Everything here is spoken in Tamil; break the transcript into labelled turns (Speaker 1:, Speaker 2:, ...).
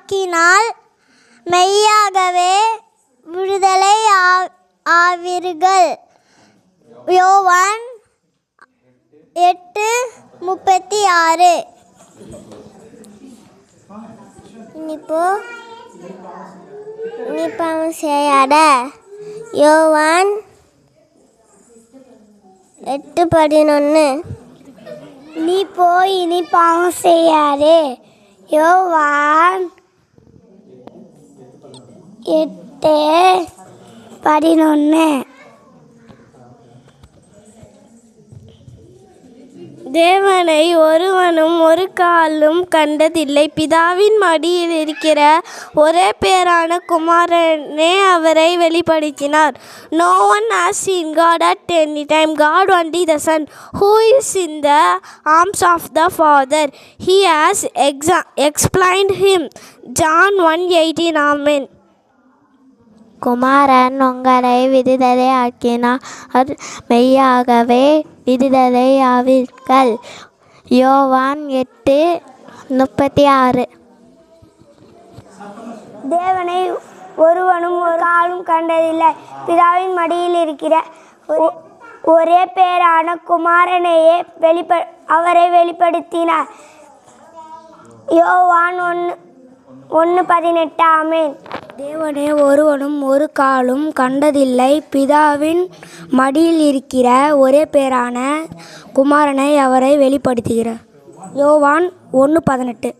Speaker 1: தாக்கினால் மெய்யாகவே விடுதலை ஆவீர்கள். யோவான் எட்டு முப்பத்தி ஆறு இப்போ நீ செய்யாத யோவான் எட்டு பதினொன்று நீ போய் இனி பாவம் செய்யாதே யோவான் எட்டு பதினொன்று
Speaker 2: தேவனை ஒருவனும் ஒரு காலும் கண்டதில்லை பிதாவின் மடியில் இருக்கிற ஒரே பேரான குமாரனே அவரை வெளிப்படுத்தினார் no one has seen God at any time God only the son who is in the arms of the father he has exa explained him John one eighteen amen
Speaker 1: குமாரன் உங்களை விடுதலை ஆக்கினார். மெய்யாகவே விடுதலை ஆவீர்கள். யோவான் எட்டு முப்பத்தி ஆறு
Speaker 3: தேவனை ஒருவனும் ஒரு ஆளும் கண்டதில்லை. பிதாவின் மடியில் இருக்கிற ஒரே பேரான குமாரனையே வெளிப்ப அவரை வெளிப்படுத்தினார். யோவான் ஒன்று ஒன்று பதினெட்டு. ஆமேன்.
Speaker 2: தேவனே ஒருவனும் ஒரு காலும் கண்டதில்லை. பிதாவின் மடியில் இருக்கிற ஒரே பேரான குமாரனை அவரை வெளிப்படுத்துகிறார். யோவான் ஒன்று பதினெட்டு.